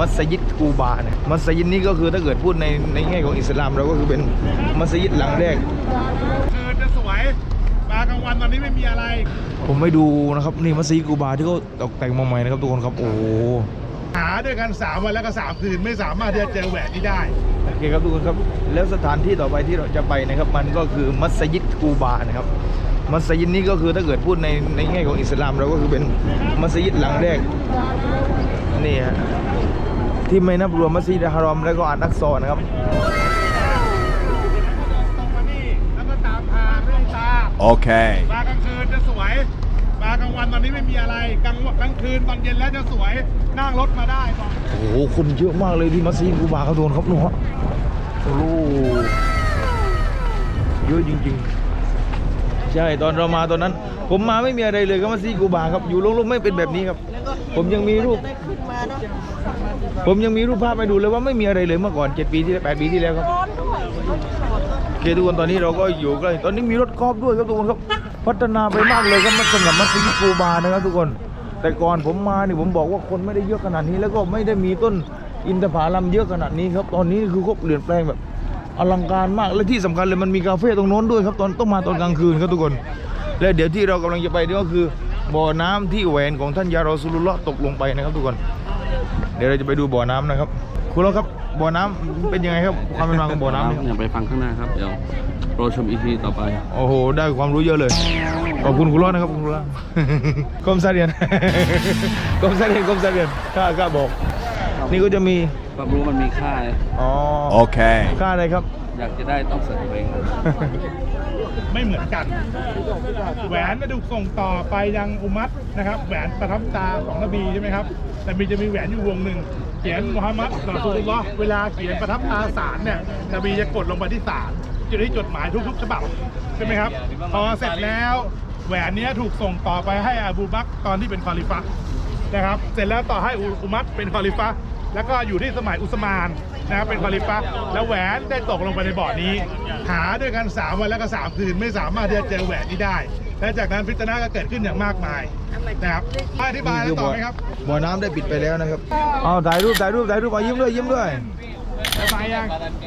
มัสยิดกูบาเนี่ยมัสยิดนี้ก็คือถ้าเกิดพูดในในแง่ของอิสลามเราก็คือเป็นมัสยิดหลังแรกคือจะสวยมากลางวันตอนนี้ไม่มีอะไร ผมไม่ดูนะครับนี่มัสยิดกูบาที่เขาตกแต่งมาใหม่นะครับทุกคนครับโอ้โหหาด้วยกัน3วันแล้วก็3คืนไม่สามารถที่จะเจอแหวนนี้ได้โอเคครับทุกคนครับ แล้วสถานที่ต่อไปที่เราจะไปนะครับมันก็คือมัสยิดกูบานะครับมัสยิดนี้ก็คือถ้าเกิดพูดในในแง่ของอิสลามเราก็คือเป็นมัสยิดหลังแรก นี่ฮะที่ไม่นับรวมมัสยิดฮารอมแล้วก็อานักซอนะครับตรงมานี่แล้วก็ตามทางเรื่องตา Okay. มากลางคืนจะสวยมากลางวันตอนนี้ไม่มีอะไรกลางวันกลางคืนตอนเย็นแล้วจะสวยนั่งรถมาได้บอกโอ้โหคนเยอะมากเลยที่มัสยิดกูบาครับทุกคนครับหนูฮะโอ้โหเยอะจริงๆ ใช่ตอนเรามาตอนนั้น ผมมาไม่มีอะไรเลยครับมัสยิดกูบาครับอยู่โล่งๆไม่เป็นแบบนี้ครับ ผมยังมีรูปผมยังมีรูปภาพให้ดูเลยว่าไม่มีอะไรเลยเมื่อก่อน7ปีที่แล้ว8ปีที่แล้วครับโอเคทุกคนตอนนี้เราก็อยู่ใกล้ตอนนี้มีรถกอล์ฟด้วยครับทุกคนครับพัฒนาไปมากเลยครับสำหรับมัสยิดกูบานะครับทุกคน แต่ก่อนผมมานี่ผมบอกว่าคนไม่ได้เยอะขนาดนี้ แล้วก็ไม่ได้มีต้นอินทผลัมเยอะขนาดนี้ครับตอนนี้คือเขาเปลี่ยนแปลงแบบอลังการมากและที่สำคัญเลยมันมีคาเฟ่ตรงโน้นด้วยครับตอนต้องมาตอนกลางคืนครับทุกคน และเดี๋ยวที่เรากำลังจะไปนี่ก็คือ บ่อน้ำที่แหวนของท่านยารอซูลุลลอฮ์ตกลงไปนะครับทุกคน เดี๋ยวเราจะไปดูบ่อน้ำนะครับคุณล้อครับบ่อน้ำเป็นยังไงครับความเป็นมาของบ่อน้ำเนี่ยอย่าไปฟังข้างหน้าครับเดี๋ยวรอชมอีพีต่อไปโอ้โหได้ความรู้เยอะเลยขอบคุณคุณล้อนะครับคุณล้อกรมซาเรียนกรมซาเรียนกรมซาเรียนข้าข้าบอก นี่ก็จะมีความรู้มันมีค่าอ๋อ Okay. ค่าอะไรครับ อยากจะได้ต้องเสริมเองไม่เหมือนกัน แหวนจะถูกส่งต่อไปยังอุมัตนะครับ แหวนประทับตาของนบีใช่ไหมครับ แต่มีจะมีแหวนอยู่วงหนึ่งเขียนมุฮัมมัดรอซูลุลลอฮ์เวลาเขียนประทับตาสารเนี่ยนบีจะกดลงไปที่สารจะได้จดหมายทุกๆฉบับใช่ไหมครับ พอเสร็จแล้วแหวนนี้ถูกส่งต่อไปให้อบูบักตอนที่เป็นคอลิฟะนะครับ เสร็จแล้วต่อให้อุมัตเป็นคอลิฟะแล้วก็อยู่ที่สมัยอุสมาน นะครับเป็นคอลิฟะห์แล้วแหวนได้ตกลงไปในบ่อนี้ หาด้วยกัน 3 วันแล้วก็ 3 คืนไม่สามารถที่จะเจอแหวนนี้ได้ และจากนั้นพิจารณาก็เกิดขึ้นอย่างมากมายนะครับอธิบายอะไรต่อไหมครับบ่อน้ำได้ปิดไปแล้วนะครับเอาถ่ายรูปถ่ายรูปถ่ายรูปเอายิ้มด้วยยิ้มด้วย สบายยัง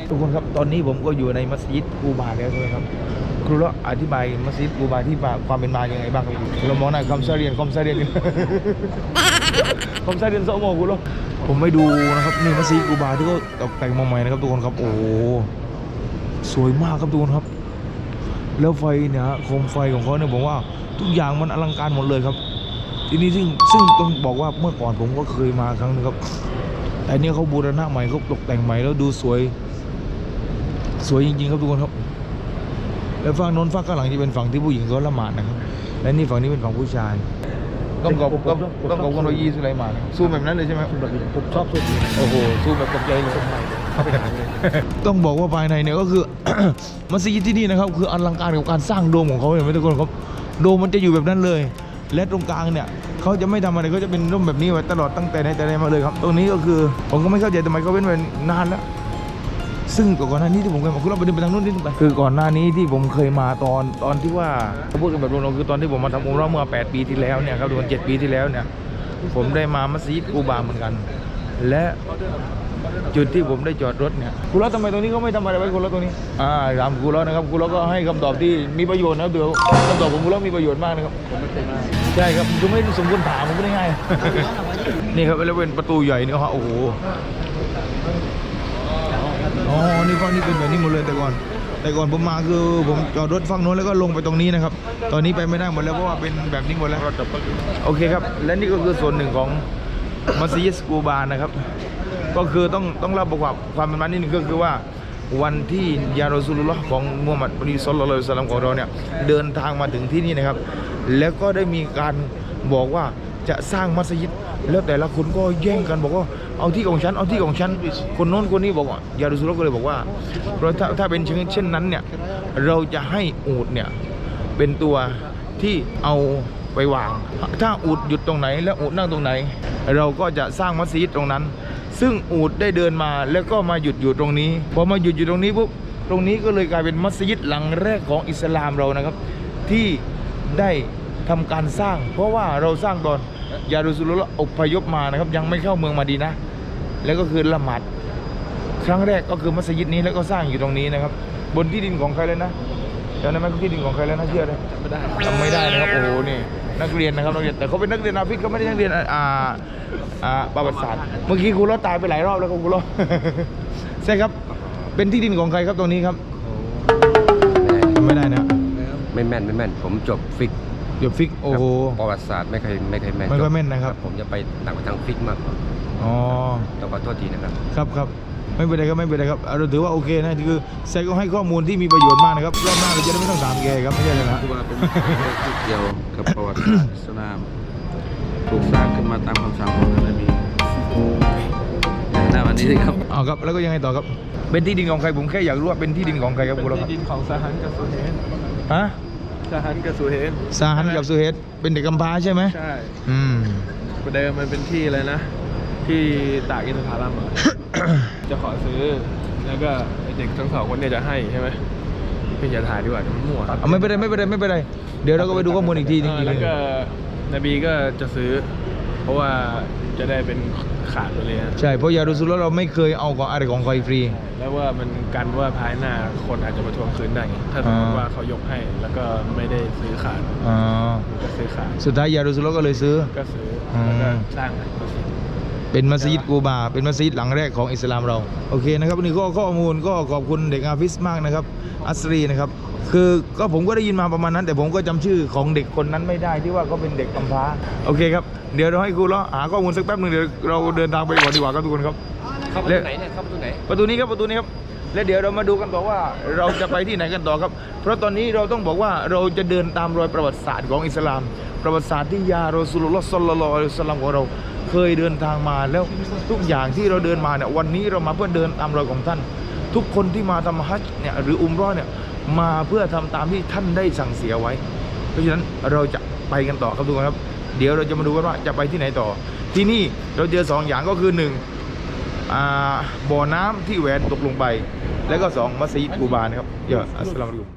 ทุกคนครับตอนนี้ผมก็อยู่ในมัสยิดกูบาแล้วใช่ไหมครับครูเลาะอธิบายมัสยิดกูบาที่มาความเป็นมายังไงบ้างครับเรามองหน้าคำซาเรียนคำซาเรียน คำซาเรียนโซโมกูเลาะผมไม่ดูนะครับนี่มัสยิดกูบาที่เขาตกแต่งมาใหม่นะครับทุกคนครับ โอ้โหสวยมากครับทุกคนครับ แล้วไฟเนี่ยฮะโคมไฟของเขาเนี่ยบอกว่าทุกอย่างมันอลังการหมดเลยครับ ที่นี่ซึ่งซึ่งต้องบอกว่าเมื่อก่อนผมก็เคยมาครั้งหนึงครับ แต่เนี่ยเขาบูรณะใหม่เขาตกแต่งใหม่แล้วดูสวย สวยจริงๆครับทุกคนครับแล้วฝั่งโน้นฝั่งข้างหลังจะเป็นฝั่งที่ผู้หญิงเขาละหมาดนะครับ และนี่ฝั่งนี้เป็นฝั่งผู้ชาย ต้องขอบต้องต้องขอบคุณรอยีสุไลมานสู้แบบนั้นเลยใช่ไหมผมชอบสู้โอ้โหสู้แบบกับใจเลยต้องบอกว่าภายในเนี่ยก็คือมัสยิดที่นี่นะครับคืออลังการกับการสร้างโดมของเขาเห็นไหมทุกคนครับโดมมันจะอยู่แบบนั้นเลย และตรงกลางเนี่ยเขาจะไม่ทำอะไรเขาจะเป็นร่มแบบนี้ไว้ตลอดตั้งแต่ในแต่ไหนมาเลยครับ ตรงนี้ก็คือผมก็ไม่เข้าใจทำไมเขาเป็นไว้นานแล้ว ซึ่งก่อนหน้านี้ที่ผมเคยมาคุณเราไปเดินไปทางนู้นนิดนึงไปคือก่อนหน้านี้ที่ผมเคยมาตอนตอนที่ว่าพูดกันแบบรวมๆคือตอนที่ผมมาทำอุมเราะห์เมื่อ 8 ปีที่แล้วเนี่ยครับรวม7ปีที่แล้วเนี่ยผมได้มามัสยิดกูบาเหมือนกัน และจุดที่ผมได้จอดรถเนี่ยคุณรถทำไมตรงนี้เขาไม่ทำอะไรไว้คุณรถตรงนี้อ่าถามคุณรถนะครับคุณรถก็ให้คำตอบที่มีประโยชน์นะเดี๋ยวคำตอบของคุณรถมีประโยชน์มากนะครับใช่ครับคือไม่สมควรถามผมก็ได้ง่ายนี่ครับแล้วเป็นประตูใหญ่เนี่ยฮะโอ้โห อ๋อ นี่ก็นี่เป็นแบบนี้หมดเลยแต่ก่อน แต่ก่อนผมมาคือผมจอดรถฝั่งโน้นแล้วก็ลงไปตรงนี้นะครับ ตอนนี้ไปไม่ได้หมดแล้วเพราะว่าเป็นแบบนี้หมดแล้ว โอเคครับ และนี่ก็คือส่วนหนึ่งของมัสยิดสกูบานนะครับ ก็คือต้องต้องเล่าประวัติความเป็นมานิดนึงก็คือว่าวันที่ยารอซูลุลลอฮ์ของมุฮัมหมัดมุนีสุลลัลลอฮุอะลัยสัลลัมของเราเนี่ยเดินทางมาถึงที่นี่นะครับ แล้วก็ได้มีการบอกว่าจะสร้างมัสยิด แล้วแต่ละคนก็แย่งกันบอกว่า เอาที่ของฉันเอาที่ของฉันคนโน้นคนนี้บอกว่ายารอซูลุลก็เลยบอกว่าเพราะถ้าถ้าเป็นเช่นนั้นเนี่ยเราจะให้อูดเนี่ยเป็นตัวที่เอาไปวาง ถ้าอูดหยุดตรงไหน แล้วอูดนั่งตรงไหน เราก็จะสร้างมัสยิดตรงนั้น ซึ่งอูดได้เดินมาแล้วก็มาหยุดอยู่ตรงนี้ พอมาหยุดอยู่ตรงนี้ปุ๊บตรงนี้ก็เลยกลายเป็นมัสยิดหลังแรกของอิสลามเรานะครับ ที่ได้ทำการสร้าง เพราะว่าเราสร้างตอนยารุสุลลอฮ์อพยพมานะครับ ยังไม่เข้าเมืองมาดีนะ แล้วก็คือละหมาดครั้งแรกก็คือมัสยิดนี้แล้วก็สร้างอยู่ตรงนี้นะครับ บนที่ดินของใครเลยนะจำได้ไหมที่ดินของใครแล้วนะเชื่อเลยไม่ได้จำไม่ได้นะครับโอ้โหนี่นักเรียนนะครับนักเรียนแต่เขาเป็นนักเรียนอาฟิศเขาไม่ได้นักเรียนอ่าอ่าประวัติศาสตร์เมื่อกี้ครูรอดตายไปหลายรอบแล้วครับครูรอดใช่ครับเป็นที่ดินของใครครับตรงนี้ครับจำไม่ได้นะไม่แม่นไม่แม่น ผมจบฟิกเดี๋ยวฟิกโอ้โหประวัติศาสตร์ไม่เคยไม่เคยแม่นไม่ค่อยจแม่นนะครับ ผมจะไปหนักไปทางฟิกมากกว่า อ๋อต้องขอโทษทีนะครับครับครับไม่เป็นไรครับไม่เป็นไรครับเอาเราถือว่าโอเคนะคือแซกก็ให้ข้อมูลที่มีประโยชน์มากนะครับรอบหน้าเราจะได้ไม่ต้องถามแกครับไม่ใช่เลยนะคือว่าเป็นเรื่องที่เกี่ยวกับประวัติศาสตร์อิสลามถูกสร้างขึ้นมาตามคำสั่งของท่านนบีในวันนี้ครับเอาครับแล้วก็ยังไงต่อครับ เป็นที่ดินของใครผมแค่อยากรู้ว่าเป็นที่ดินของใครครับคุณรอดที่ดินของสหันกับสุเฮนฮะสหันกับสุเฮนซาฮันกับซูเฮดเป็นเด็กกำพร้าใช่ไหมใช่อืมประเดิมมันเป็นที่เลยนะ ที่ตากอินทผลัมอะ จะขอซื้อ แล้วก็ไอ้เด็กทั้งสองคนเนี่ยจะให้ใช่ไหมพี่อย่าถ่ายดีกว่าเดี๋ยวมันมั่วเอาไม่เป็นไรไม่เป็นไรไม่เป็นไรเดี๋ยวเราก็ไปดูข้อมูลอีกทีจเอริองแล้วก็นบีก็จะซื้อ เพราะว่าจะได้เป็นขาดไปเลยนะใช่ เพราะยารุสุลเราไม่เคยเอาของอะไรของใครฟรี แล้วว่ามันกันว่าภายหน้าคนอาจจะมาทวงคืนได้ไงถ้าสมมติอ่า ว่าเขายกให้แล้วก็ไม่ได้ซื้อขาดอ๋อก็ซื้อขาด สุดท้ายยารุสุลก็เลยซื้อ ก็ซื้ออืมแล้วก็สร้างมัสยิด เป็นมัสยิดกูบา เป็นมัสยิดหลังแรกของอิสลามเรา โอเคนะครับวันนี้ก็ข้อมูลก็ขอบคุณเด็กอาฟิสมากนะครับ อัสรีนะครับ คือก็ผมก็ได้ยินมาประมาณนั้น แต่ผมก็จำชื่อของเด็กคนนั้นไม่ได้ที่ว่าเขาเป็นเด็กกำพร้า โอเคครับ เดี๋ยวเราให้ครูเลาะหาข้อมูลสักแป๊บหนึ่งเดี๋ยวเราเดินทางไปก่อนดีกว่าครับทุกคนครับเข้าประตูไหนเนี่ยเข้าประตูไหน ประตูนี้ครับประตูนี้ครับและเดี๋ยวเรามาดูกันต่อว่าเราจะไปที่ไหนกันต่อครับ เพราะตอนนี้เราต้องบอกว่าเราจะเดินตามรอยประวัติศาสตร์ของอิสลาม ประวัติศาสตร์ที่ยารอสูลุลลอฮ์ศ็อลลัลลอฮุอะลัยฮิวะซัลลัมของเรา เคยเดินทางมาแล้วทุกอย่างที่เราเดินมาเนี่ยวันนี้เรามาเพื่อเดินตามรอยของท่าน ทุกคนที่มาทำฮัจญ์เนี่ยหรืออุมราะห์เนี่ยมาเพื่อทำตามที่ท่านได้สั่งเสียไว้ เพราะฉะนั้นเราจะไปกันต่อครับทุกคนครับ เดี๋ยวเราจะมาดูกันว่าจะไปที่ไหนต่อ ที่นี่เราเจอสองอย่างก็คือหนึ่งอ่าบ่อน้ำที่แหวนตกลงไป แล้วก็สองมัสยิดกูบานครับเยอะอัสสลามุอะลัยกุม